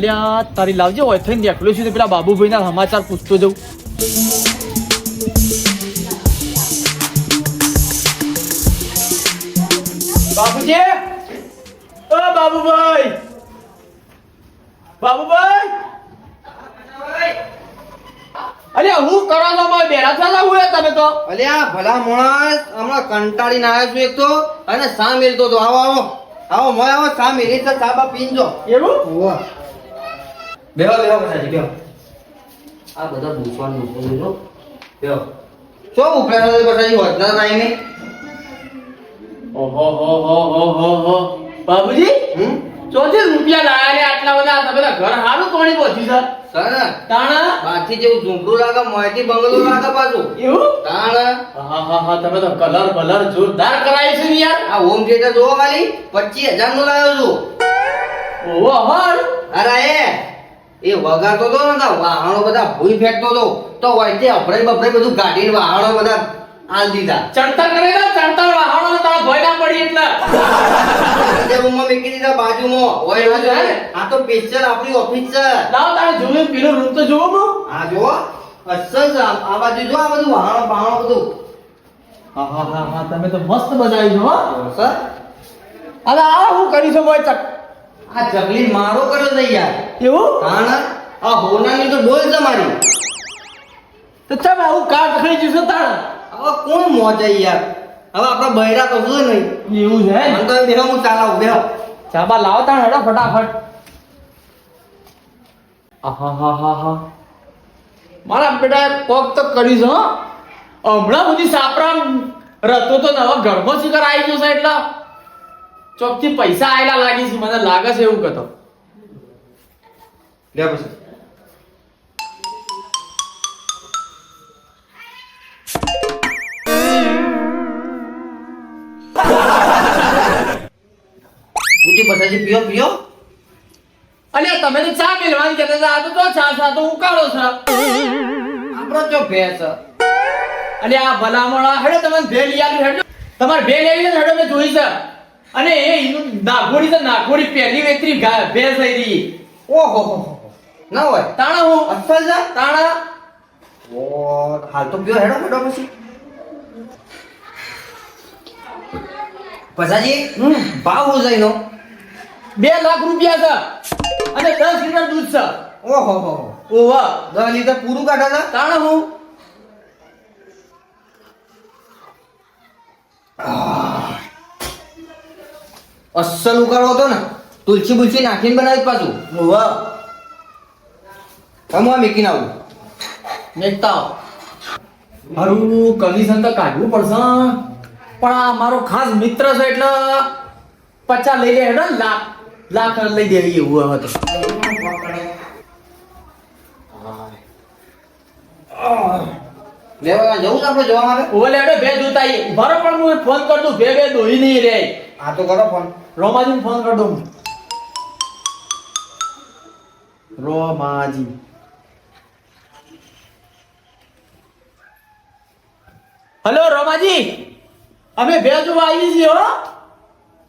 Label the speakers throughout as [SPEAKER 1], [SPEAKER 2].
[SPEAKER 1] અલ્યા તારી લાવજે હોય થઈને દેખલો છું પેલા બાબુભાઈના સમાચાર પૂછતો બાબુજી? ઓ બાબુભાઈ! બાબુભાઈ? અલ્યા હું કરો છો તમે તો.
[SPEAKER 2] અલ્યા ભલા માણસ હમણાં કંટાળીને આવ્યો છું એક તો અને સા મેલતો તો આવો આવો. આવો મોય આવો સા મેલી તો સાબા
[SPEAKER 1] એવું?
[SPEAKER 2] બેહો બેહો કસાજી બેહો. આ બધા ભૂસવાનું ભૂસવાનું જો બેહો. શું ઉપડ્યા છો કસાજી વધના ટાઈમે
[SPEAKER 1] ઓહો હો હો હો હો હો. બાબુજી
[SPEAKER 2] હમ?
[SPEAKER 1] ચોથી રૂપિયા લાયા ને આટલા બધા આ બધા ઘર હારું કોણી પહોંચી છે?
[SPEAKER 2] સર
[SPEAKER 1] તાણા?
[SPEAKER 2] બાથી જેવું ઝૂંપડું લાગે મોયથી બંગલો લાગે પાછું.
[SPEAKER 1] એવું?
[SPEAKER 2] તાણ?
[SPEAKER 1] હા હા હા તમે તો કલર બલર જોરદાર કરાવી છે ને યાર.
[SPEAKER 2] આ હોમ થિયેટર જોવો ખાલી. પચીસ હજારનું લાવ્યો છું.
[SPEAKER 1] ઓહો હર
[SPEAKER 2] અરે એ વગાડતો તો ને વાહણો બધા ભૂઈ ફેંકતો તો. તો વચ્ચે અભરાઈ બભરાઈ બધું કાઢીને વાહણો બધા આલ દીધા.
[SPEAKER 1] ચણતર કરે ને ચણતર વાહણો તારા ભય ના પડી એટલે.
[SPEAKER 2] તે રૂમમાં મૂકી દીધા બાજુમાં. હોય ના? જોડે. આ તો પિક્ચર આપણી ઓફિસ છે.
[SPEAKER 1] લાવ તારે જોયું પેલો રૂમ તો જોવો નો
[SPEAKER 2] આ જો અસલ આ બાજુ જો આ બધું વાહણો પાહણો બધું.
[SPEAKER 1] હા હા હા હા તમે તો મસ્ત બજાવી છો હો.
[SPEAKER 2] સર.
[SPEAKER 1] અલા આ હું કરી છો ભાઈ ચક
[SPEAKER 2] આ જગલી મારો કર્યો છે યાર.
[SPEAKER 1] એવું?
[SPEAKER 2] તાણ? આ હોનાની તો ડોલ છે મારી.
[SPEAKER 1] તો તમે આવું કાટ ખાઈ જશો તાણ?
[SPEAKER 2] હવે કોણ મોજે યાર? હવે આપણા બૈરા કશું નહીં?
[SPEAKER 1] એવું છે
[SPEAKER 2] મને તો બેહો હું ચાલાવું બેહો.
[SPEAKER 1] ચાબા લાવો તાણ હેડો ફટાફટ. આહાહાહાહા. મારા બેટા પગ તો કરીશ હો. હમણાં બધી સાપરા રતો તો નવા ઘરમાં શિકાર આવી ગયો છે એટલે. ચોકથી પૈસા આયેલા લાગી છે મને લાગે છે એવું કહેતો
[SPEAKER 2] લે પછી. ઊંચી પછાડી પીઓ પીઓ.
[SPEAKER 1] અલ્યા તમે તો ચા મેળવાની કહેતા હતા આ તો તો ચા ચા તો ઉકાળો છે.
[SPEAKER 2] આપણો જો ભેંસ
[SPEAKER 1] અલ્યા આ ભલામણા હેડો તમે ભે લઈ આવી હેડો. તમારે ભે લઈ આવી હેડો મેં જોઈ છે. અને એ નાગોડી તો નાગોડી પહેલી વેતરી ભેંસ થઈ રહી.
[SPEAKER 2] ઓહો હો હો. ના હોય.
[SPEAKER 1] તાણા હું?
[SPEAKER 2] અસલ જા
[SPEAKER 1] તાણા?
[SPEAKER 2] ઓ હાલ તો ગયો હેડો હેડો પછી. પછાજી ભાવ હું જઈનો
[SPEAKER 1] બે લાખ રૂપિયા છે. અને દસ લીટર દૂધ છે.
[SPEAKER 2] ઓહો હો હો.
[SPEAKER 1] વાહ
[SPEAKER 2] દસ લીટર પૂરું કાઢા હતા?
[SPEAKER 1] તાણા હું?
[SPEAKER 2] અસલ ઉકાળો હતો ને તુલસી બુલસી નાખીને બનાવી પાછું.
[SPEAKER 1] ઓવા
[SPEAKER 2] હવે હું આ મેકીને આવું.
[SPEAKER 1] મેકતા મારું કમિશન તો કાઢવું પડશે પણ આ મારો ખાસ મિત્ર છે એટલે પચાસ લઈ લે હેડો ને લાખ લાખ લઈ દેવી એવું હવે તો.
[SPEAKER 2] લેવા જવું આપણે જોવા માટે?
[SPEAKER 1] ઓલે હેડો બે જોતા આવીએ ઊભા પણ હું ફોન કરું બે બે દોહી નહીં રે
[SPEAKER 2] હા, તો કરો ફોન
[SPEAKER 1] રોમાજી ફોન કર દઉં રોમાજી. હલો, રોમાજી. અમે બે જોવા આવી છીએ, હો.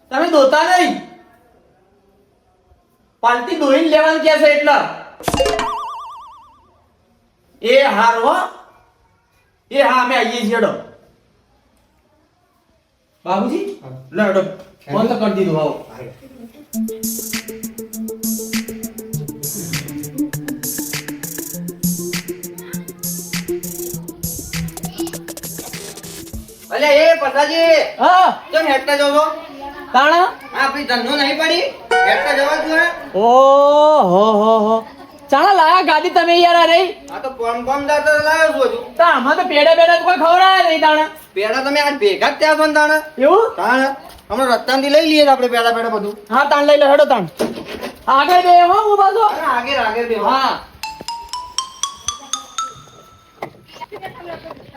[SPEAKER 1] તમે દોતા નહીં. પાલટી દોહીને લેવાનું કે છે એટલે. એ હાર, હો. એ હા, અમે આવીએ છીએ બાબુજી લે હેડો ફોન તો કરી દીધું હાવ
[SPEAKER 2] અલે એ પ્રસાદજી
[SPEAKER 1] હા.
[SPEAKER 2] કેમ હેઠતા જાવ છો?
[SPEAKER 1] તાણા?
[SPEAKER 2] આપણી ધંધો નહીં પડી. હેઠતા જવા જ
[SPEAKER 1] ઓ હો હો હો. ચાણા લાયા ગાડી તમે યાર અરે
[SPEAKER 2] આ તો કોમ કોમ દાતા લાવ્યો છું હજુ.
[SPEAKER 1] તા આમાં તો પેડા પેડા તો કોઈ ખવડાવે નહીં તાણા.
[SPEAKER 2] પેડા તમે આજ ભેગા જ ત્યાં છો ને તાણે?
[SPEAKER 1] એવું?
[SPEAKER 2] તાણે. હમણાં થી લઈ લઈએ આપણે પેડા પેડા બધું.
[SPEAKER 1] હા તાણ લઈ લે હેડો તાણ. આગળ બે હો હું પાછો
[SPEAKER 2] અરે આગળ આગળ બે
[SPEAKER 1] હા.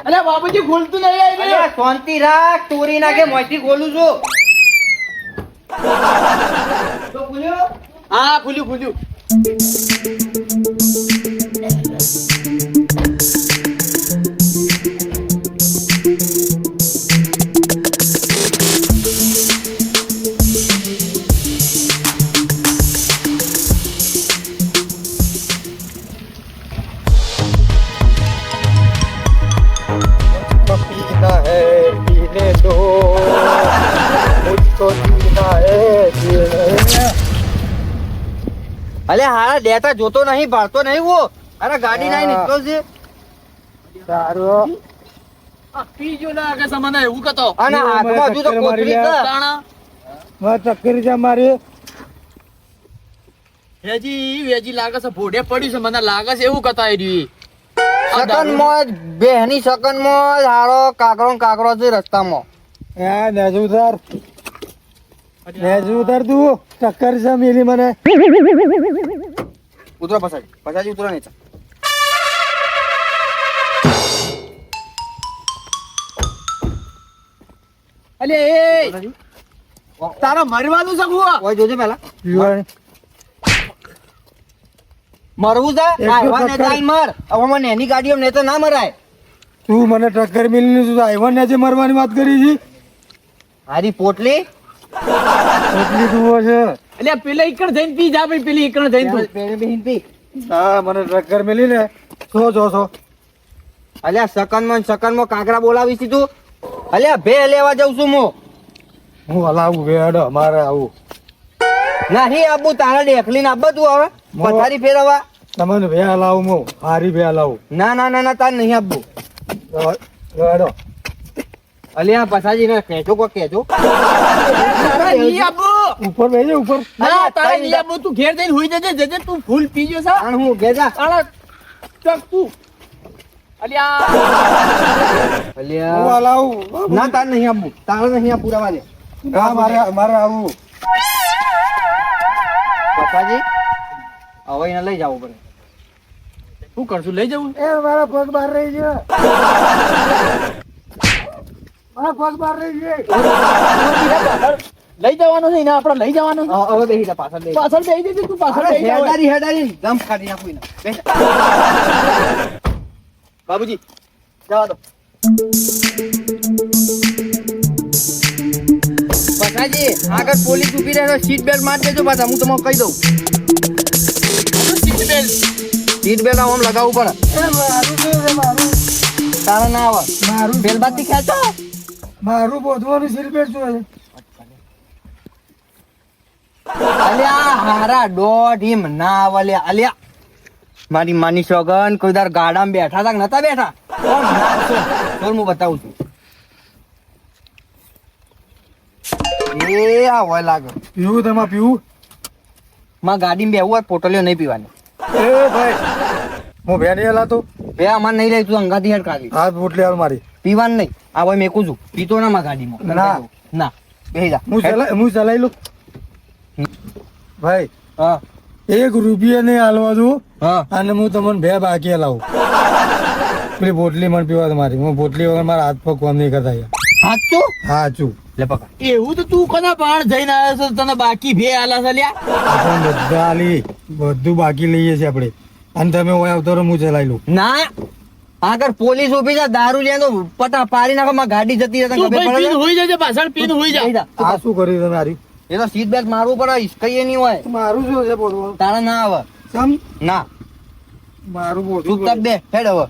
[SPEAKER 1] અલે બાબુજી ખોલતું નહીં આવી
[SPEAKER 2] અલ્યા, શાંતિ રાખ ચોરી નાખે મોંથી ખોલું છું. તો ખુલ્યો?
[SPEAKER 1] હા ખુલ્યું ખુલ્યું.
[SPEAKER 2] હારા ડેટા જોતો નહીં ભરતો નહીં વો અરે ગાડી નહીં નીકળો છે.
[SPEAKER 3] સારું.
[SPEAKER 1] પીજો લાગે છે મને એવું કતો
[SPEAKER 2] અને હાથમાં હજુ તો કોથળી
[SPEAKER 1] તાણા.
[SPEAKER 3] મારે ચક્કર છે મારી.
[SPEAKER 1] વેજી વેજી લાગે છે ભોડે પડ્યું છે મને લાગે છે એવું કતાઈ રહ્યું
[SPEAKER 2] સકન મોજ બેહની સકન મોજ હારો કાકરો કાકરો છે રસ્તામાં.
[SPEAKER 3] હા નેજુ ઉતાર તું ચક્કર છે મિલી મને.
[SPEAKER 2] ઉતરો પછાડી પછાડી ઉતરો નહીં
[SPEAKER 1] અલે એ તારા મરવાનું છે હું
[SPEAKER 2] ઓય જોજે પેલા મરવું છે
[SPEAKER 3] તો
[SPEAKER 2] ને
[SPEAKER 3] ટક્કર.
[SPEAKER 2] મર હવે મને એની ગાડીઓ ને તો ના મરાય
[SPEAKER 3] તું મને ટક્કર મિલની તું આવ્યો ને જે મરવાની વાત કરી છે
[SPEAKER 2] હારી પોટલી
[SPEAKER 3] પોટલી તું છે
[SPEAKER 1] અલે પેલા ઈકણ જઈને પી જા ભાઈ પેલી ઈકણ જઈને તું.
[SPEAKER 2] પેરે બેહીન પી
[SPEAKER 3] હા મને ટક્કર મેલી ને. છો છો છો
[SPEAKER 2] અલ્યા સકનમાં સકનમાં કાકરા બોલાવી છે તું. અલ્યા ભે લેવા જાઉં છું હું.
[SPEAKER 3] હું હલાવું વેડો મારે આવું.
[SPEAKER 2] નહીં આબુ તારા ડેખલીને આબા તું હવે.
[SPEAKER 3] મો-
[SPEAKER 2] પથારી ફેરવા
[SPEAKER 3] તમને ભે હલાવું હું. હારી ભે હલાવું.
[SPEAKER 2] ના ના ના ના તાર નહીં આબુ
[SPEAKER 3] વેડો
[SPEAKER 2] અલ્યા પછાજી ને કહેજો કો કહેજો.
[SPEAKER 1] તારા
[SPEAKER 3] ઉપર બેજે ઉપર.
[SPEAKER 1] ના તારે નહીં આબુ તું ઘેર જઈને હોઈ જજે જજે તું ફૂલ પીજો છે.
[SPEAKER 2] આણ હું ગેજા
[SPEAKER 1] તારા ચક તું. અલ્યા
[SPEAKER 3] હું આલાઉ
[SPEAKER 2] ના તાર નહીં આબુ તાર નહીં આ પૂરા વાલે
[SPEAKER 3] ના મારે મારે આવું.
[SPEAKER 2] પપ્પાજી હવે એને લઈ જાવું પડે.
[SPEAKER 1] શું કરશું? લઈ જવું?
[SPEAKER 3] એ મારા પગ બહાર રહી છે મારા પગ બહાર રહી છે
[SPEAKER 1] લઈ જવાનું છે આપડે લઈ જવાનું
[SPEAKER 2] હવે બેસી જા પાછળ
[SPEAKER 1] પાછળ બેસી જશે તું પાછળ.
[SPEAKER 2] હેડારી હેડારી ગમ કાઢી નાખું એને. બાબુજી જવા દો. પછાજી આગળ પોલીસ ઊભી રહે સીટ બેલ્ટ માર દેજો પાછા હું તમને કહી દઉં.
[SPEAKER 1] Seat belt.
[SPEAKER 2] સીટ બેલ્ટ આમ લગાવવું પડે.
[SPEAKER 3] તારા મારું છે રે મારું.
[SPEAKER 2] તારે ના આવે.
[SPEAKER 3] મારું
[SPEAKER 2] બેલ બાતી ખેંચો.
[SPEAKER 3] મારું બોધવાનું સિલપેટ જોઈએ
[SPEAKER 2] અલ્યા હારા દોઢ એમ ના આવે લ્યા. અલ્યા મારી માની સોગન કોઈ દાર ગાડામાં બેઠા હતા નતા બેઠા? કોણ હું બતાવું છું. એ આ હોય લાગે.
[SPEAKER 3] પીવું તમા પીવું?
[SPEAKER 2] માં ગાડીમાં બેવું હોય પોટલીઓ નહીં પીવાની.
[SPEAKER 3] એ ભાઈ હું ભેની હલાતો
[SPEAKER 2] બે અમાર નહીં રહી તું અંગાથી હેડ કાઢી
[SPEAKER 3] હાથ બોટલી હાલ મારી.
[SPEAKER 2] પીવાનું નહીં. આ ભાઈ મેકું છું. પીતો ના માં ગાડીમાં.
[SPEAKER 3] ના.
[SPEAKER 2] ના. બેહી જા.
[SPEAKER 3] હું ચલાઈ હું લઉં. ભાઈ
[SPEAKER 2] હા.
[SPEAKER 3] એક રૂપિયા નહીં હાલવા દઉં
[SPEAKER 2] હા.
[SPEAKER 3] અને હું તમને બે બાકી હલાવું પેલી બોટલી મને પીવા તમારી હું બોટલી વગર મારા હાથ પગ કોમ નહીં કરતા
[SPEAKER 2] સાચું?
[SPEAKER 3] સાચું.
[SPEAKER 2] લે પકડ.
[SPEAKER 1] એવું તો તું કોના પાણ જઈને આવ્યો છે? તને બાકી ભે આલા છે લ્યા.
[SPEAKER 3] બધા બધું બાકી લઈએ છીએ આપણે. અને તમે હોય આવતો હું ચલાવી લઉં.
[SPEAKER 2] ના આગળ પોલીસ ઊભી છે દારૂ લે તો પટા પાડી નાખો માં ગાડી જતી રહે ખબર
[SPEAKER 1] ભાઈ
[SPEAKER 2] પડે
[SPEAKER 1] હોઈ જાય પાછળ પીને હોઈ
[SPEAKER 2] જાય
[SPEAKER 3] આ શું કર્યું તમે હારી
[SPEAKER 2] એ તો સીટ બેલ્ટ મારવું પડે કઈ નહીં હોય.
[SPEAKER 3] મારું શું છે બોલવાનું?
[SPEAKER 2] તારા ના આવે.
[SPEAKER 3] સમ?
[SPEAKER 2] ના.
[SPEAKER 3] મારું બોલું
[SPEAKER 2] ચૂપચાપ બે હેડ હવે.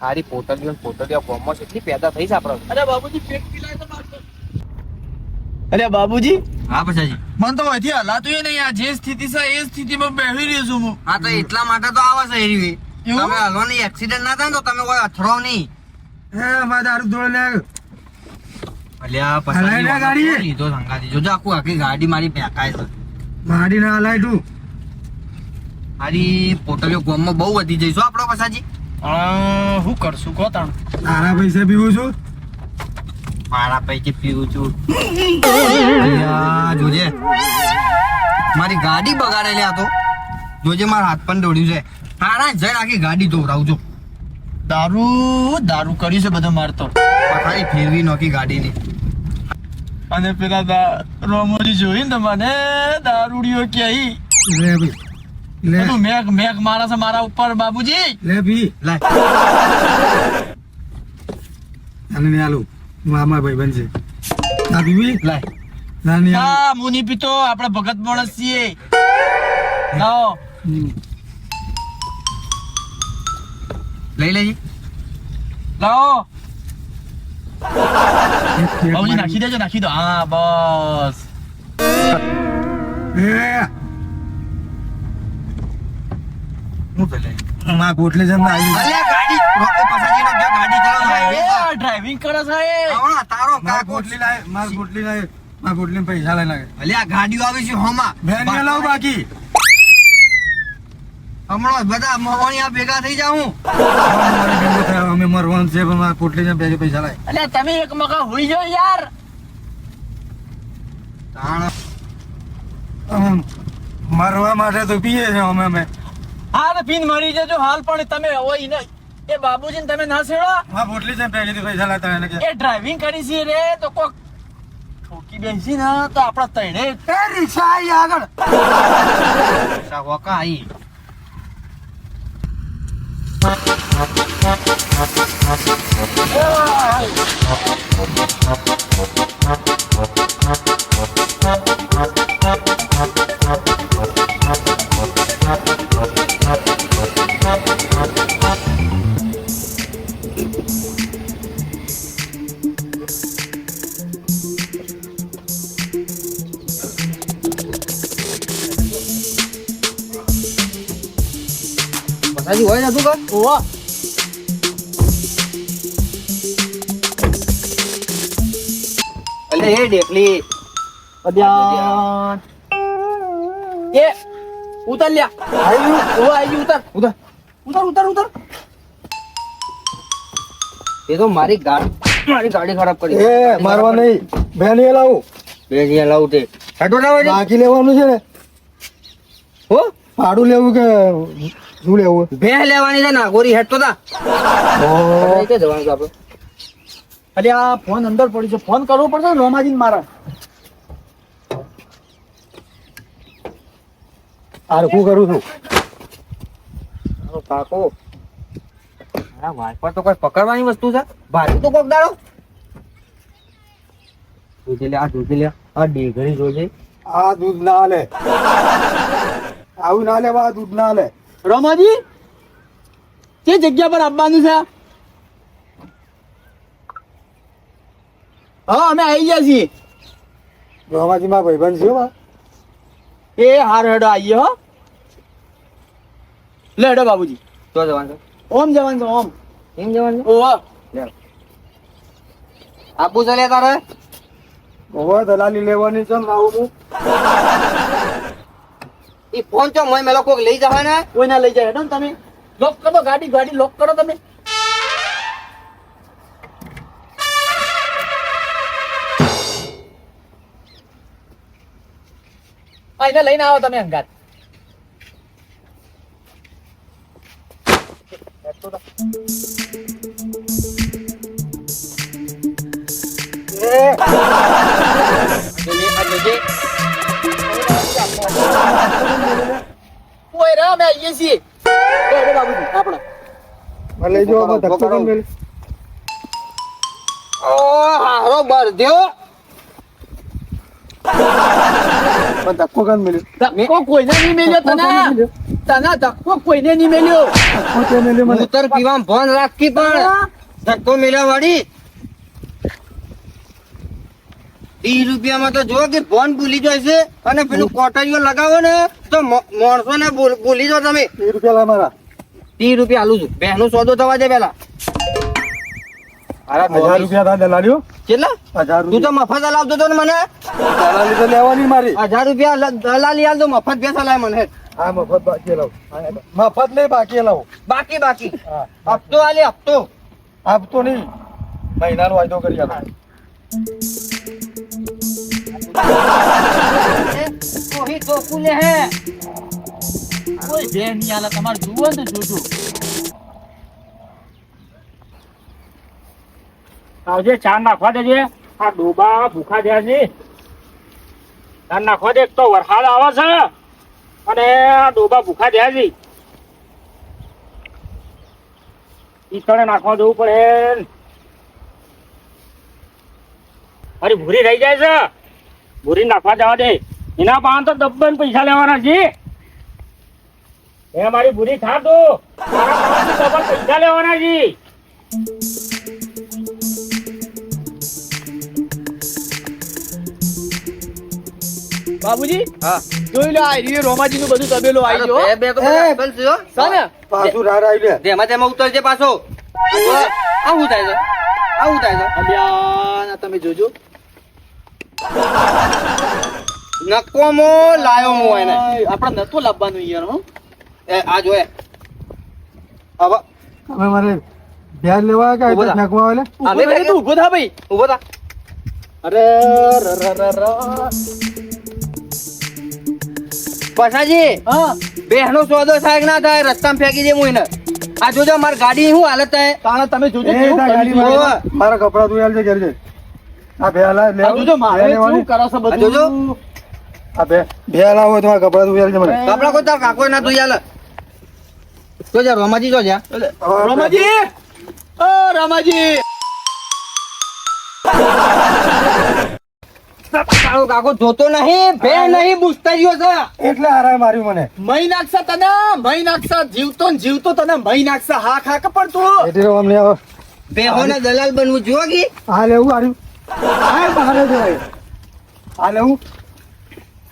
[SPEAKER 2] હારી ને પોટલીઓ કોમર્સ એટલી પેદા થઈ છે આપણે
[SPEAKER 1] અરે બાબુજી પેટ પીલાય તો. અરે બાબુજી?
[SPEAKER 2] હા પછી
[SPEAKER 1] મને તો અહીંથી હલાતું એ નહીં આ જે સ્થિતિ છે એ સ્થિતિમાં બેસી રહ્યો છું હું.
[SPEAKER 2] હા તો એટલા માટે તો આવા છે એરી
[SPEAKER 1] એવું?
[SPEAKER 2] તમે હલવાની એક્સિડન્ટ ના થાય તો તમે કોઈ અથડો નહીં.
[SPEAKER 3] હે મારે દારૂ ધોળ લે
[SPEAKER 2] અલ્યા
[SPEAKER 3] ના ગાડી?
[SPEAKER 2] લીધો સંગાતી જોજો આખું આખી ગાડી મારી પેકાય છે.
[SPEAKER 3] માડી ના હલાય તું.
[SPEAKER 2] મારી પોટલીઓ ગોમમાં બહુ વધી જઈશું આપણો પછાજી
[SPEAKER 1] અ, હું કરશું કહો તાણ.
[SPEAKER 3] તારા પૈસા પીવું છું?
[SPEAKER 2] મારા પૈકી પીવું છું. જોજે. મારી ગાડી બગાડેલી આ તો. જોજે મારા હાથ પણ દોડ્યું છે. તારા જઈ આખી ગાડી દોડાવજો.
[SPEAKER 1] દારૂ દારૂ કર્યું છે બધો મારતો
[SPEAKER 2] પથારી ફેરવી નોખી ગાડીની.
[SPEAKER 1] અને પેલા દા- રોમોજી જોઈ ને મને દારૂડીઓ ક્યાંય
[SPEAKER 3] લે ભાઈ લે.
[SPEAKER 1] મેક મેક મારે છે મારા ઉપર બાબુજી.
[SPEAKER 3] લે ભી
[SPEAKER 2] લાય.
[SPEAKER 3] અને આલું. મામા ભાઈ બનશે ના પીવી
[SPEAKER 2] લાય.
[SPEAKER 3] ના
[SPEAKER 1] હા મુની પીતો આપણે ભગત માણસ છીએ. લાવો.
[SPEAKER 2] લઈ લેજે
[SPEAKER 1] લાવો. બાબુજી નાખી દેજો નાખી દો. હા બસ.
[SPEAKER 2] હું તો લે
[SPEAKER 3] મારા પોટલી આવી.
[SPEAKER 2] ગાડી. પસાજીનો ગાડી ચલાવ.
[SPEAKER 1] ડ્રાઇવિંગ કરે છે એ.
[SPEAKER 2] આવડો તારો
[SPEAKER 3] મારા ગોટલી લાય માર ગોટલી લાય ગોટલી ને પૈસા લઈ ભલે
[SPEAKER 2] અલ્યા ગાડીઓ આવી છે હોમાં.
[SPEAKER 3] ભેનિયા લાવ બાકી.
[SPEAKER 2] હમણાં બધા મહોણિયા ભેગા થઈ જાઉં.
[SPEAKER 3] મારી અમે મરવાનું છે પણ મારા પોટલી ને પહેલી પૈસા લાય.
[SPEAKER 1] અલ્યા તમે એક મકા હોઈ જાઓ યાર.
[SPEAKER 3] મરવા માટે તો પીએ છે અમે અમે.
[SPEAKER 1] હા તો પીન મરી જજો હાલ પણ તમે હોય ઈને એ બાબુજી તમે ના છેડો.
[SPEAKER 3] હા બોટલી છે પહેલી પૈસા લાતા એને કે.
[SPEAKER 1] એ ડ્રાઇવિંગ કરી છે રે તો કોક ઠોકી બેસી ને તો આપણા તણે
[SPEAKER 3] એ રિક્ષા આવી આગળ
[SPEAKER 2] વકા આઈ. પસાજી અલે ડેકલી.
[SPEAKER 1] અદ્યાન એ ઉતર લ્યા. આઈ ઓ આઈ ઉતર. ઉતર. ઉતર ઉતર ઉતર.
[SPEAKER 2] એ તો મારી ગાડી મારી ગાડી ખરાબ કરી.
[SPEAKER 3] એ મારવા નહીં. ભેનિયા લાવું.
[SPEAKER 2] લાવું તે. હેડો ના હોય
[SPEAKER 3] બાકી લેવાનું છે ને.
[SPEAKER 2] હો?
[SPEAKER 3] ભાડું લેવું કે શું લેવું?
[SPEAKER 2] બે લેવાની છે ના ગોરી હેડ તા. કે જવાનું છે આપણે
[SPEAKER 1] આ ફોન અંદર પડી છે. ફોન કરવો પડશે ને રોમાજીને મારા.
[SPEAKER 3] હરખું કરું છું?
[SPEAKER 2] કાકો. આ વાઇપર તો કોઈ પકડવાની વસ્તુ છે? ભારી તો કોક દાડો? જોજે લે આ જોજે લે. આ ડીઘરી જોજે.
[SPEAKER 3] આ દૂધ ના લે. આવું ના લેવા આ દૂધ ના લે.
[SPEAKER 1] રોમાજી તે જગ્યા પર આવવાનું છે હા અમે આવી ગયા છીએ.
[SPEAKER 3] રોમાજી માં ભાઈબંધ છે
[SPEAKER 1] એ હાર હેડો આવીએ હો. લે હેડો બાબુજી.
[SPEAKER 2] તો જવાનું છે.
[SPEAKER 1] ઓમ જવાનું છે ઓમ.
[SPEAKER 2] એમ જવાનું છે?
[SPEAKER 1] ઓવા
[SPEAKER 2] આપું છે લે તારે.
[SPEAKER 3] ઓવા દલાલી લેવાની છે ને આવું
[SPEAKER 2] એ ફોન ચો મોય મેલો કોક લઈ જવાના? ને
[SPEAKER 1] કોઈના લઈ જાય હેડો ને તમે. લોક કરો ગાડી ગાડી લોક કરો તમે. આ એને લઈને આવો તમે અંગાત. અમે આવીએ છીએ. બાબુજી આપણા
[SPEAKER 3] ધક્કો કેમ?
[SPEAKER 2] ઓ હારો બરધ્યો
[SPEAKER 3] પણ ધક્કો કેમ મેલ્યો?
[SPEAKER 1] ધક્કો કોઈને નહીં મેલ્યો તને? તને ધક્કો કોઈને નહીં મેલ્યો
[SPEAKER 3] ધક્કો કેમ મેલ્યો મને?
[SPEAKER 2] ઉતર પીવા ફોન રાખી પણ ધક્કો મેળ્યા વાળી. ત્રીસ રૂપિયામાં તો જો કે ફોન ભૂલી જાય છે. અને પેલું કોટરીઓ લગાવો ને તો માણસો ને ભૂલી જાઓ તમે.
[SPEAKER 3] ત્રીસ રૂપિયા મારા.
[SPEAKER 2] ત્રીસ રૂપિયા આલું છું. બહેનો સોદો થવા દે પેલા.
[SPEAKER 3] હજાર રૂપિયા થાય દલાલીઓ?
[SPEAKER 2] કેટલા? તું તો મફત લાવતો હતો ને મને?
[SPEAKER 3] દલાલી તો લેવાની મારી.
[SPEAKER 2] હજાર રૂપિયા દલાલી આલ તો મફત બેસા લાય મને.
[SPEAKER 3] હા મફત બાકી લાવું મફત નહીં બાકી લાવું
[SPEAKER 2] બાકી બાકી. હપ્તો આલે હપ્તો.
[SPEAKER 3] આપતો નહીં. મહિનાનો વાયદો કરી
[SPEAKER 1] કોઈ નહીં આલા તમારે જુઓ ને જોજો.
[SPEAKER 4] આવજે ચા નાખવા દેજે આ ડોબા ભૂખા થયા છે. ચા નાખવા દે તો વરસાદ આવે છે અને આ ડોબા ભૂખા થયા છે. ઈતણે નાખવા જવું પડે. અરે ભૂરી રહી જાય છે. ભૂરી નાખવા જવા દે. એના પાન તો દબ્બન પૈસા લેવાના છે. એ મારી ભૂરી થા તું પૈસા લેવાના છે.
[SPEAKER 1] બાબુજી
[SPEAKER 2] હા.
[SPEAKER 1] જોઈ લો આ રહ્યું રોમાજી નું બધું તબેલો આવી ગયો
[SPEAKER 2] બે બે તો છે હો.
[SPEAKER 1] સાને
[SPEAKER 3] પાછું રાર આવી લે
[SPEAKER 2] તેમાં તેમાં ઉતરજે પાછો. આવું. થાય છે. આવું થાય છે.
[SPEAKER 1] અલ્યા તમે જોજો.
[SPEAKER 2] નકોમો લાયો હું એને.
[SPEAKER 1] આપણે નતો લાવવાનું યાર હું.
[SPEAKER 2] એ આ જો એ. હવે
[SPEAKER 3] હવે મારે વ્યાજ લેવા કે
[SPEAKER 2] ઊભો થા.
[SPEAKER 3] નાખવા
[SPEAKER 1] થા,
[SPEAKER 2] કહીએ.
[SPEAKER 1] તું ઊભો થા ભાઈ.
[SPEAKER 2] ઊભો થા.
[SPEAKER 1] અરે ર ર ર ર.
[SPEAKER 2] પછાજી
[SPEAKER 1] હા.
[SPEAKER 2] બેહનો સોદો થાય ના થાય રસ્તામાં ફેંકી દે હું એને આ જોજો મારી ગાડી શું હાલત થાય?
[SPEAKER 1] તાણા તમે જોજો.
[SPEAKER 3] મારી- કપડા તું હાલજે ઘેર આ બે હાલા લે
[SPEAKER 1] જોજો મારે શું કરો છો
[SPEAKER 2] આ જોજો.
[SPEAKER 3] આ બે બે હાલા હોય તો મારા કપડા તું હાલજે મને.
[SPEAKER 2] કપડા કોઈ તાર કાકો ના તું હાલ. જો જા રોમાજી જો જા.
[SPEAKER 1] રમાજી! ઓ રમાજી!
[SPEAKER 2] તારો કાકો જોતો નહીં બે નહીં બુસ્તરીઓ છે.
[SPEAKER 3] એટલે હારાએ માર્યું મને.
[SPEAKER 1] મહી નાખશે તને મહી નાખશે જીવતો ને જીવતો તને મહી નાખશે હા ખા કે પણ તું.
[SPEAKER 3] એટલે અમને હવે.
[SPEAKER 2] બેહોના દલાલ બનવું જો કે
[SPEAKER 3] આ લેવું હાર્યું હા બહાર જ હોય. આ લેવું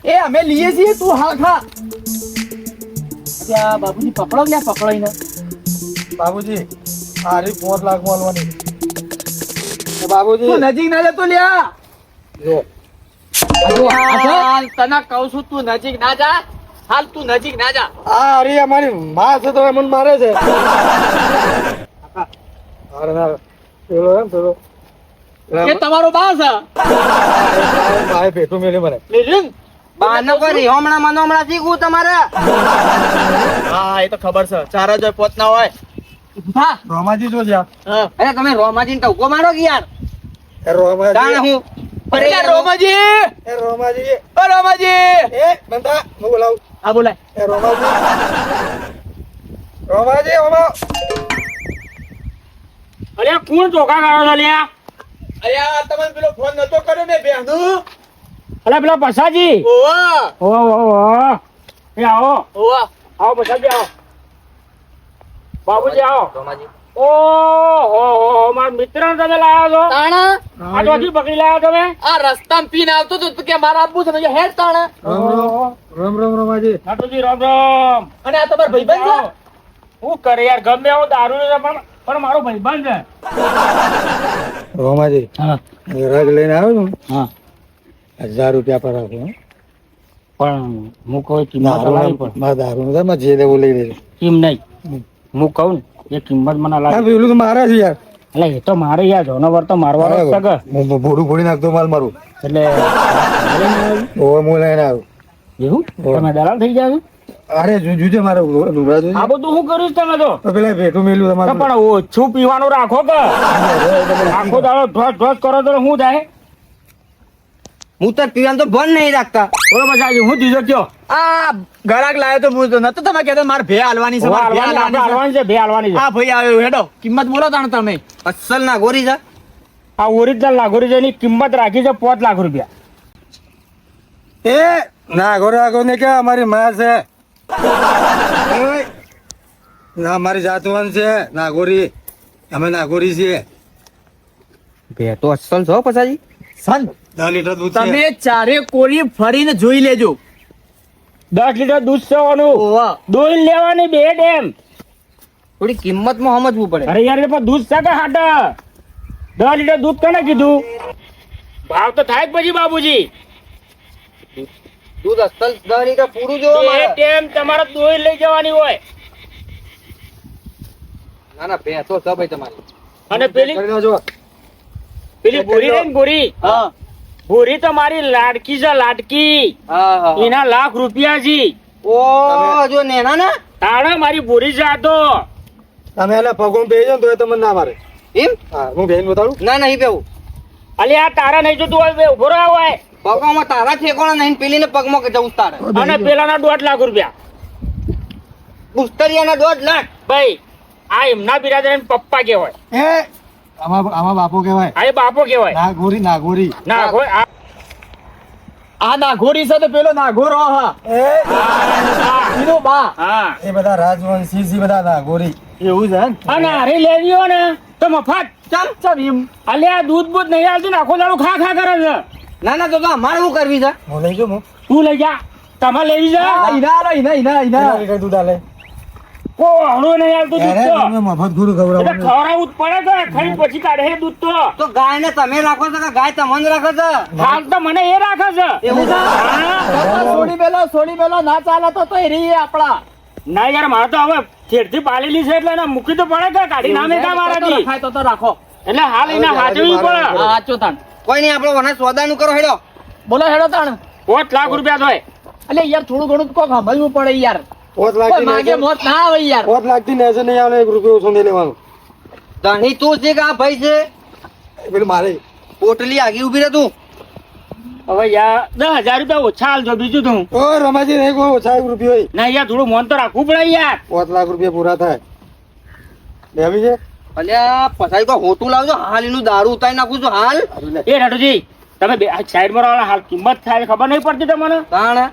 [SPEAKER 1] એ અમે લઈએ છીએ તું હા ખા. અચ્છા બાબુજી પકડો ને પકડાઈને.
[SPEAKER 3] બાબુજી હારી પાંચ લાખ મળવાની. એ બાબુજી
[SPEAKER 1] નજીક ના જતો લ્યા.
[SPEAKER 3] જો.
[SPEAKER 1] તને કહું છું તું નજીક ના જા. હાલ તું નજીક ના જા.
[SPEAKER 3] આ હારી અમારી માં છે તો મને મારે છે. પેલો એમ પેલો.
[SPEAKER 1] એ તમારો બા છે.
[SPEAKER 3] ભાઈ ભેટું મેલી મને.
[SPEAKER 1] ને?
[SPEAKER 2] બાનો કોઈ રીહોમણા મનોમણા શીખવું તમારે.
[SPEAKER 1] હા એ તો ખબર છે. ચાર જ હોય પોત ના હોય. હા
[SPEAKER 3] રોમાજી જો.
[SPEAKER 2] અરે તમે રોમાજીને ટવકો મારો કે યાર?
[SPEAKER 3] રોમાજી.
[SPEAKER 2] હું?
[SPEAKER 1] અરે યાર, રોમાજી!
[SPEAKER 3] એ રોમાજી.
[SPEAKER 1] ઓ રોમાજી!
[SPEAKER 3] એ બંધા હું બોલાવું.
[SPEAKER 1] આ બોલાય.
[SPEAKER 3] એ રોમાજી. રોમાજી ઓમો.
[SPEAKER 4] અરે કોણ ચોખા કાઢો છો લ્યા
[SPEAKER 1] અરે આ તમને પેલો ફોન નતો કર્યો મેં બેહનું?
[SPEAKER 4] અરે પેલા પસાજી
[SPEAKER 1] ઓવા.
[SPEAKER 4] ઓ ઓ ઓ એ આવો.
[SPEAKER 1] ઓવા.
[SPEAKER 4] આવો પસાજી આવો. બાબુજી આવો.
[SPEAKER 2] રોમાજી.
[SPEAKER 4] ઓ હો હો હો મારા મિત્ર તમે લાયા છો?
[SPEAKER 1] તાણા?
[SPEAKER 4] આ ચોથી પકડી લાયા તમે?
[SPEAKER 1] આ રસ્તામાં પીને આવતો તો કે મારે આપવું છે? હેડ તાણા?
[SPEAKER 3] રામ રામ રામ રામ રોમાજી.
[SPEAKER 4] નાટુજી રામ રામ.
[SPEAKER 1] અને આ તમારો ભાઈબંધ છે.
[SPEAKER 4] હું કરે યાર ગમે હું દારૂ છે પણ પણ મારો ભાઈબંધ છે.
[SPEAKER 3] રોમાજી
[SPEAKER 4] હા.
[SPEAKER 3] રગ લઈને આવ્યો છું
[SPEAKER 4] હા.
[SPEAKER 3] હજાર રૂપિયા પર રાખો
[SPEAKER 4] પણ હું કહું પણ
[SPEAKER 3] મારે દારૂ નથી જે લેવું લઈ લેજો.
[SPEAKER 4] કેમ નહીં. હું કહું ને એ કિંમત મને
[SPEAKER 3] હા
[SPEAKER 4] લાગે
[SPEAKER 3] પેલું તો મારા છે યાર.
[SPEAKER 4] એટલે એ તો મારે યાર જોનવર તો મારવાનો
[SPEAKER 3] સગ ભોડું ભોડી નાખતો માલ મારું.
[SPEAKER 4] એટલે.
[SPEAKER 3] ઓવે હું લઈને આવ્યો
[SPEAKER 4] એવું. તમે દલાલ થઈ જાવ
[SPEAKER 3] અરે જો- જોજે મારે લુગડા જોજે
[SPEAKER 4] આ બધું હું કરું તમે તો?
[SPEAKER 3] પેલા ભેટું
[SPEAKER 4] મેલું
[SPEAKER 3] તમારું.
[SPEAKER 4] પણ ઓછું પીવાનું રાખો કે. આખો દાડો ઢોસ ઢોસ કરો તો શું થાય?
[SPEAKER 2] હું તો પીવાનું તો બંધ નહીં રાખતા.
[SPEAKER 4] બરોબર પછી હું દીધો કયો
[SPEAKER 1] આ ઘરાક લાવ્યો તો હું તો નતો તમે કહેતા મારે ભે હાલવાની છે મારે ભે હાલવાની
[SPEAKER 4] હાલવાની છે. ભે હાલવાની
[SPEAKER 1] છે. હા ભાઈ આવ્યો હેડો. કિંમત બોલો તાણ તમે.
[SPEAKER 2] અસલ ના ગોરી છે.
[SPEAKER 4] આ ઓરિજિનલ લાગોરી છે એની કિંમત રાખી છે પાંચ લાખ રૂપિયા.
[SPEAKER 3] એ ના ગોરી આગો ને કે અમારી માં છે. ના મારી જાતવાન છે નાગોરી. અમે નાગોરી છીએ.
[SPEAKER 2] ભે તો અસલ છો પછાજી?
[SPEAKER 1] સંત
[SPEAKER 3] દસ લીટર દૂધ
[SPEAKER 1] તમે ચારે કોરી ફરીને જોઈ લેજો.
[SPEAKER 4] દસ લીટર દૂધ સેવાનું દોઈ લેવાની બે ડેમ.
[SPEAKER 2] થોડી કિંમતમાં સમજવું પડે.
[SPEAKER 4] અરે યાર પણ દૂધ સાથે હાટા? દસ લીટર દૂધ કોને કીધું? ભાવ તો થાય જ પછી બાબુજી
[SPEAKER 2] દૂધ અસલ દસ લીટર પૂરું જો
[SPEAKER 4] બે ટાઈમ તમારે દોઈ લઈ જવાની હોય.
[SPEAKER 2] ના ના ભેંસો છે ભાઈ તમારી.
[SPEAKER 4] અને પેલી
[SPEAKER 3] કરી
[SPEAKER 4] પેલી ભૂરી રહી ને ભૂરી?
[SPEAKER 1] હા.
[SPEAKER 4] ભૂરી તો મારી લાડકી છે લાડકી.
[SPEAKER 2] હા હા
[SPEAKER 4] એના લાખ રૂપિયા છે
[SPEAKER 2] ઓ જો નેના ના?
[SPEAKER 4] તાળા મારી બોરી છે આ તો.
[SPEAKER 3] તમે એટલે પગોમાં બેસી તો એ તમને ના મારે.
[SPEAKER 2] એમ?
[SPEAKER 3] હા હું બેન બતાડું?
[SPEAKER 2] ના નહીં પેવું
[SPEAKER 4] અલે આ તારા નહીં જોતું હોય બે ઊભો રહ્યો હોય
[SPEAKER 2] પગોમાં તારા ઠેકોણા નહીં પેલીને પગમાં કે જવું તારે.
[SPEAKER 4] અને પેલાના દોઢ લાખ રૂપિયા.
[SPEAKER 2] પુસ્તરિયાના દોઢ લાખ.
[SPEAKER 4] ભાઈ આ એમના બિરાદર પપ્પા કહેવાય.
[SPEAKER 3] એ આમાં આમાં કેવાય કહેવાય.
[SPEAKER 4] આ બાપો કહેવાય.
[SPEAKER 3] નાગોરી નાગોરી.
[SPEAKER 4] ના કોઈ આ
[SPEAKER 1] આ નાઘોરી છે તો પેલો નાઘોરો હા.
[SPEAKER 3] એ?
[SPEAKER 4] આ-
[SPEAKER 1] એનો બા.
[SPEAKER 4] હા.
[SPEAKER 3] એ બધા રાજવંશી છે બધા નાગોરી.
[SPEAKER 1] એવું છે ને?
[SPEAKER 4] અને અરે લેવી લ્યો ને તો મફત.
[SPEAKER 1] ચાલ ચાલ એમ.
[SPEAKER 4] અલે આ દૂધ બૂધ નહીં આવતું ને આખો દાડો ખા ખા કરે છે.
[SPEAKER 2] ના ના તો તો અમારે શું કરવી છે?
[SPEAKER 3] હું લઈ જાઉં હું.
[SPEAKER 4] તું લઈ જા. તમે લઈ જા
[SPEAKER 1] ઈના ના ઈના, ઈના, ઈના.
[SPEAKER 3] દૂધ આલે.
[SPEAKER 4] કો હણું નહીં આવતું દૂધ તો?
[SPEAKER 3] તમે મફત ગુરુ
[SPEAKER 4] એટલે
[SPEAKER 3] ખવડાવવાનું
[SPEAKER 4] પડે છે ખાઈ પછી કાઢે દૂધ તો.
[SPEAKER 2] તો ગાય તમે રાખો છો કે ગાય તમને રાખો છો?
[SPEAKER 4] હાલ તો મને એ રાખે છે.
[SPEAKER 2] એવું છે?
[SPEAKER 4] હા.
[SPEAKER 1] કાકા, છોડી મેલો ના ચાલે તો તો એ રહી
[SPEAKER 4] ના યાર મારે તો હવે છેડથી પાલેલી છે એટલે એને મૂકી તો પડે કે કાઢી નામે કા મારાથી?
[SPEAKER 1] રખાય તો તો રાખો.
[SPEAKER 4] એટલે હાલ એને હાચવી પડે.
[SPEAKER 1] હા હાચો તાણ.
[SPEAKER 2] કોઈ નહીં આપણો વને સોદાનું કરો હેડો.
[SPEAKER 1] બોલો હેડો તાણ.
[SPEAKER 4] પાંચ લાખ રૂપિયા થાય
[SPEAKER 1] એટલે યાર થોડું ઘણું તો કોક સમજવું પડે યાર.
[SPEAKER 3] પોત
[SPEAKER 1] લાખ
[SPEAKER 3] ને
[SPEAKER 1] માગે મોત ના આવે યાર.
[SPEAKER 3] પોત લાખથી નેચે નહીં આવે એક રૂપિયો ઓછો નહીં લેવાનો.
[SPEAKER 2] ધણી તું છે કે આ ભાઈ છે?
[SPEAKER 3] પેલું મારે
[SPEAKER 2] પોટલી આગી ઊભી રહે તું.
[SPEAKER 4] હવે યાર દસ હજાર રૂપિયા ઓછા હાલ બીજું તું
[SPEAKER 3] ઓ રમાજી નહીં કોઈ ઓછા એક રૂપિયો
[SPEAKER 4] ના યાર થોડું મોન તો રાખવું પડે યાર.
[SPEAKER 3] પોત લાખ રૂપિયા પૂરા થાય. લેવી છે?
[SPEAKER 2] અલ્યા પસાઈ કોઈ હોટું લાવજો હાલ એનું દારૂ ઉતારી નાખું છું હાલ.
[SPEAKER 4] એ રટુજી તમે બે સાઈડમાં રહો હાલ કિંમત થાય ખબર નહીં પડતી તમને?
[SPEAKER 2] તાણ.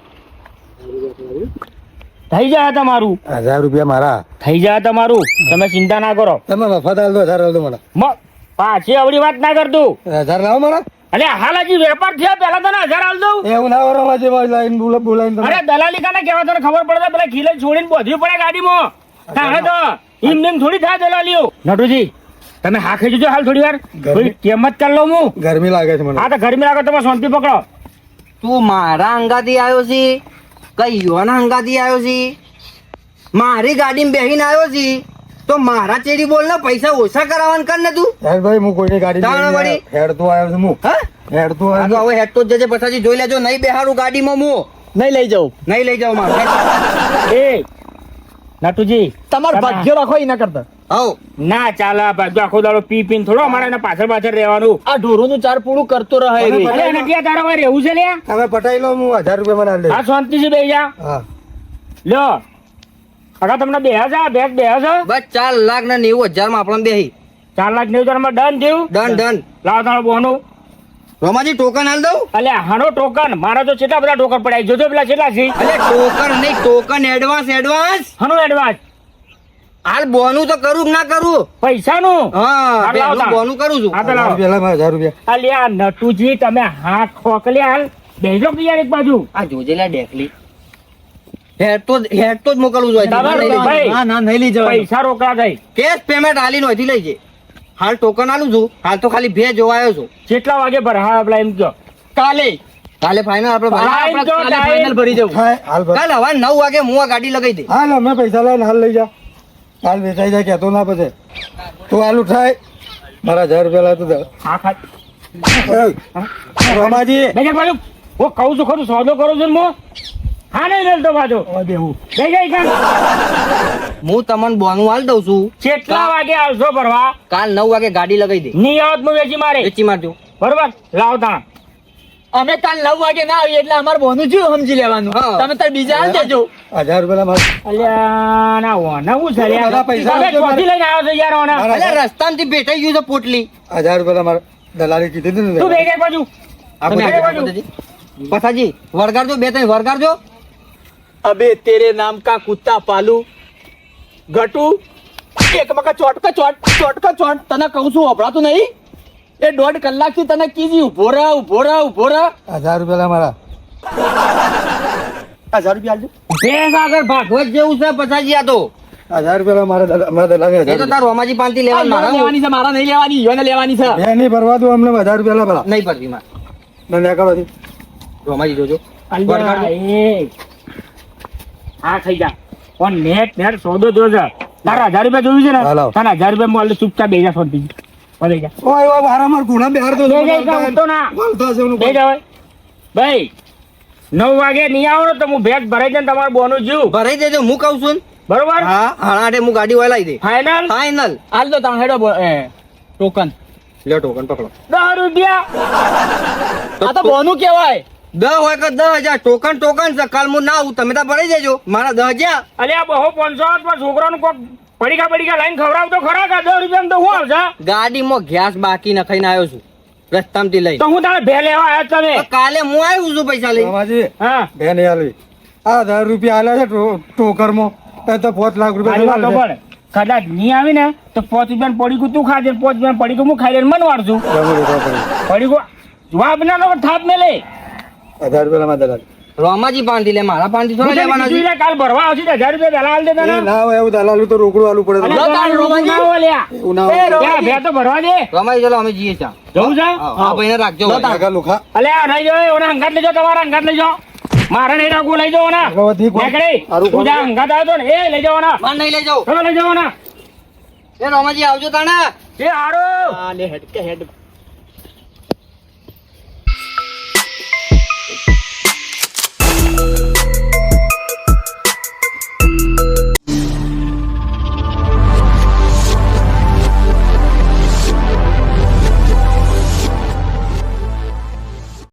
[SPEAKER 4] થઈ જાય તમારું.
[SPEAKER 3] હજાર રૂપિયા મારા.
[SPEAKER 4] થઈ જાય તમારું. તમે ચિંતા ના કરો.
[SPEAKER 3] તમે મફત હાલ દો હજાર હાલ દો મને.
[SPEAKER 4] પાછી આવડી વાત ના કરતું.
[SPEAKER 3] હજાર લાવો મારા
[SPEAKER 4] અલે હાલ હજી વેપાર થયા પેલા તને હજાર હાલ દઉં.
[SPEAKER 3] એવું ના વરો રમાજી લાઈન બોલા- બોલાવીને
[SPEAKER 4] અરે દલાલી કાને કેવા તને ખબર પડે તો પેલા ખીલે છોડીને બોધવી પડે ગાડીમાં. તારે તો ઈમ નેમ થોડી થાય દલાલીઓ. નટુજી તમે હા ખાઈ જજો હાલ થોડી વાર.
[SPEAKER 3] કેમત
[SPEAKER 4] કર કિંમત કરી લઉં હું.
[SPEAKER 3] ગરમી લાગે છે મને.
[SPEAKER 4] હા તો ગરમી લાગે તમે શાંતિ પકડો.
[SPEAKER 2] તું મારા અંગાથી આવ્યો છે. કઈ યોના અંગાથી આવ્યો છે? મારી ગાડીમાં બેહીને આવ્યો છે? તો મારા ચેડી બોલ ને પૈસા ઓછા કરાવવાનું કર ને તું.
[SPEAKER 3] હેડ ભાઈ હું કોઈની ગાડી
[SPEAKER 2] તાણ વળી.
[SPEAKER 3] હેડ તો આવ્યો છું હું.
[SPEAKER 2] હા?
[SPEAKER 3] હેડ તો આવ્યો.
[SPEAKER 2] હવે હેડ તો જજે પછી જોઈ લેજો નહીં બેહારું ગાડીમાં હું
[SPEAKER 1] નહીં લઈ જાઉં.
[SPEAKER 2] નહીં લઈ જાઉં મારે.
[SPEAKER 4] એ નટુજી.
[SPEAKER 1] તમારે
[SPEAKER 4] તમે-
[SPEAKER 1] ભાગ્ય રાખો એના કરતા.
[SPEAKER 2] હવ
[SPEAKER 4] ના ચાલે આ બાજુ આખો દાડો પી પીને થોડો અમારે એના પાછળ પાછળ રહેવાનું.
[SPEAKER 1] આ ઢોરોનું ચાર પૂરું કરતો રહે
[SPEAKER 4] એને ક્યાં તારા ભાઈ રહેવું છે લ્યા?
[SPEAKER 3] તમે પટાઈ લો હું હજાર રૂપિયા મને
[SPEAKER 4] આ શાંતિ છે બેજા
[SPEAKER 3] હા.
[SPEAKER 4] લ્યો. કાકા તમને બે હજાર બે બે હજાર?
[SPEAKER 2] બસ ચાર લાખ ને નેવું હજારમાં આપણને બેહી.
[SPEAKER 4] ચાર લાખ નેવું હજારમાં ડન થયું?
[SPEAKER 2] Done done.
[SPEAKER 4] લાવ તારો બોનું.
[SPEAKER 2] રોમાજી ટોકન હાલ દઉં?
[SPEAKER 4] અલે હાનો ટોકન. મારા તો કેટલા બધા ટોકન પડાય? જોજો પેલા કેટલા છે?
[SPEAKER 2] અલે ટોકન નહીં ટોકન એડવાન્સ એડવાન્સ
[SPEAKER 4] હાનો એડવાન્સ
[SPEAKER 2] હાલ બોનું તો કરું ના કરું?
[SPEAKER 4] પૈસાનું?
[SPEAKER 2] હા
[SPEAKER 4] તાણ.
[SPEAKER 2] બોનું કરું છું.
[SPEAKER 4] હા તો
[SPEAKER 3] હજાર રૂપિયા લાવ, હજાર રૂપિયા.
[SPEAKER 4] અલ્યા નટુજી તમે હાથ ખોકલે હાલ. બેજો કે યાર એક બાજુ.
[SPEAKER 2] આ જોજે લે ડેકલી. હેડ તો હેડ તો જ મોકલવું જોઈએ.
[SPEAKER 1] ના ના નહીં લઈ
[SPEAKER 4] પૈસા રોકડા થઈ
[SPEAKER 2] કેશ પેમેન્ટ હાલી નોંધી લઈ છે હાલ ટોકન આલું છું. હાલ તો ખાલી ભે જોવા આવ્યો છું.
[SPEAKER 4] કેટલા વાગે ભરે હા પેલા એમ કહો.
[SPEAKER 1] કાલે.
[SPEAKER 2] કાલે ફાઇનલ આપણે
[SPEAKER 1] કાલે
[SPEAKER 4] ટાઈમ.
[SPEAKER 1] ભરી જવું.
[SPEAKER 3] હા હાલ ભાઈ
[SPEAKER 2] કાલ નવ વાગે હું આ ગાડી લગાવી દે
[SPEAKER 3] હાલ અમે પૈસા લઈને હાલ લઈ જા. હાલ વેચાઈ જાય કહેતો ના પછી તું આલુ થાય મારા હજાર રૂપિયા લાવતો
[SPEAKER 4] હા ખા
[SPEAKER 3] રમાજી.
[SPEAKER 4] હું કહું છું ખરું સોદો કરું છું ને હું? હા નહીં લેતો બાજુ
[SPEAKER 3] દેવું.
[SPEAKER 4] બે જાય કાન
[SPEAKER 2] હું તમને બોનું હાલ દઉં છું.
[SPEAKER 4] કેટલા વાગે આવશો ભરવા?
[SPEAKER 2] કાલ નવ વાગે ગાડી લગાવી દે.
[SPEAKER 4] નહીં આવત હું વેચી મારે.
[SPEAKER 2] વેચી મારજો.
[SPEAKER 4] બરોબર? લાવ તાણ.
[SPEAKER 1] અમે કાલ નવ વાગે ના આવીએ એટલે અમારે બોનું શું સમજી લેવાનું. તમે તાર બીજા હાલ જજો.
[SPEAKER 3] હજાર રૂપિયા મારે
[SPEAKER 4] અલ્યા ના ઓના હું છે?
[SPEAKER 3] પૈસા
[SPEAKER 4] ચોથી લઈને આવ્યો છો યાર ઓના.
[SPEAKER 3] અલ્યા
[SPEAKER 2] અલે રસ્તામાંથી ભેટાઈ ગયું છે પોટલી.
[SPEAKER 3] હજાર રૂપિયા મારે દલાલી કીધી હતી
[SPEAKER 4] તું
[SPEAKER 3] ને
[SPEAKER 4] બે જાય બાજુ.
[SPEAKER 2] પછાજી વળગાડજો બે ત્રણ વળગાડજો.
[SPEAKER 1] અબે તેરે નામ કા કુત્તા પાલુ. ગટુ એક મકા ચોટકા ચોટ ચોટક ચોટ. તને કહું છું વપરાતું નહીં. એ દોઢ કલાકથી તને કીધી ઊભો રહે ઊભો રહે ઊભો રહે.
[SPEAKER 3] હજાર રૂપિયા મારા.
[SPEAKER 1] હજાર રૂપિયા આલજો.
[SPEAKER 2] બે આગળ ભાગવત જેવું છે પછાજી આ તો.
[SPEAKER 3] હજાર રૂપિયા મારા દલા- મારા દલાલી
[SPEAKER 2] એ તો તાર રોમાજી પાંતી
[SPEAKER 1] આ
[SPEAKER 2] લેવા
[SPEAKER 1] મારા લેવાની છે મારા નહીં લેવાની ઈયોને લેવાની છે.
[SPEAKER 3] બે નહીં ભરવા દો અમને હજાર રૂપિયા
[SPEAKER 2] નહીં પડતી મારે.
[SPEAKER 3] ના ના કરો
[SPEAKER 2] રોમાજી જોજો.
[SPEAKER 4] હા થઈ જા. પણ નેટ નેટ સોદો જોજે. તારા હજાર રૂપિયા જોયું છે ને. તારા હજાર રૂપિયા મોલ ચૂપચાપ બે બોલે જા
[SPEAKER 3] ઓય ઓય બિહાર તો
[SPEAKER 4] ના. ભાઈ. નવ વાગે નહીં આવો ને તો હું ભેટ ભરાઈ જાય તમારું બોનું જીવ.
[SPEAKER 2] ભરાઈ દેજો હું કહું છું.
[SPEAKER 4] બરોબર?
[SPEAKER 2] હા હાડા હું ગાડી વલાવી દે.
[SPEAKER 4] ફાઇનલ
[SPEAKER 2] ફાઇનલ
[SPEAKER 1] હાલ તો તમે હેડો ટોકન.
[SPEAKER 2] લ્યો ટોકન પકડો.
[SPEAKER 4] દસ રૂપિયા.
[SPEAKER 1] આ તો બોનું કહેવાય.
[SPEAKER 2] દસ હોય કે દસ હજાર ટોકન ટોકન છે. કાલ હું ના આવું તમે તો ભરાઈ દેજો મારા દસ હજાર.
[SPEAKER 4] અલ્યા બહુ પાંચસો પર છોકરાનું કોક પડીકા પડીકા લાઈન ખવડાવતો ખરા કા દસ રૂપિયા તો હું આવશે
[SPEAKER 2] ગાડીમાં ગેસ બાકી નખાઈને આવ્યો છું રસ્તામાંથી લઈ
[SPEAKER 4] તો હું તારે ભે લેવા આવ્યા તમે
[SPEAKER 2] કાલે હું આવ્યું છું પૈસા લઈ
[SPEAKER 3] રમાજી
[SPEAKER 4] હા.
[SPEAKER 3] ભે નહીં આલી આ હજાર રૂપિયા આલ્યા છે ટોકર ટોકરમાં. તો પાંચ લાખ રૂપિયા
[SPEAKER 4] કદાચ નહીં આવી ને તો પાંચ રૂપિયા પડીકું તું ખાજે પાંચ રૂપિયા પડીકું હું ખાઈ લઈને મન વાળશું
[SPEAKER 3] જમવું દેખવા પડે.
[SPEAKER 4] પડીકું જવાબ ના થાપ મેલે
[SPEAKER 3] હજાર રૂપિયા દલાલ
[SPEAKER 2] રોમાજી પાંડી લે મારા પાંડી
[SPEAKER 4] હું
[SPEAKER 2] થોડા લેવાના છે.
[SPEAKER 4] કાલ ભરવા આવશે 1000 રૂપિયા દલાલ આલ દે તને.
[SPEAKER 3] ના હોય એવું દલાલ તો રોકડું આલું પડે.
[SPEAKER 4] અલે
[SPEAKER 1] લો, તાર રોમાજી.
[SPEAKER 4] ના હોય લ્યા.
[SPEAKER 1] એ
[SPEAKER 4] રોમાજી બે તો ભરવા દે.
[SPEAKER 2] રોમાજી ચલો અમે જઈએ ચા
[SPEAKER 4] જવું છે?
[SPEAKER 2] આ ભાઈને રાખજો.
[SPEAKER 1] લો, તાર.
[SPEAKER 3] કાકા લુખા.
[SPEAKER 4] અલે આ નહીં જો ઓના હંગાત લેજો તમારા હંગાત લેજો મારે નહીં રાખવું લઈ જાઓ ના? નીકળી. તું જા હંગાત આવ્યો ને એ લઈ જાઓ ના.
[SPEAKER 2] મને નહીં લઈ જાઓ.
[SPEAKER 4] તમે લઈ જાઓ ના.
[SPEAKER 2] એ રોમાજી આવજો તાણે.
[SPEAKER 4] એ હારું. લે હેડ કે હેડ.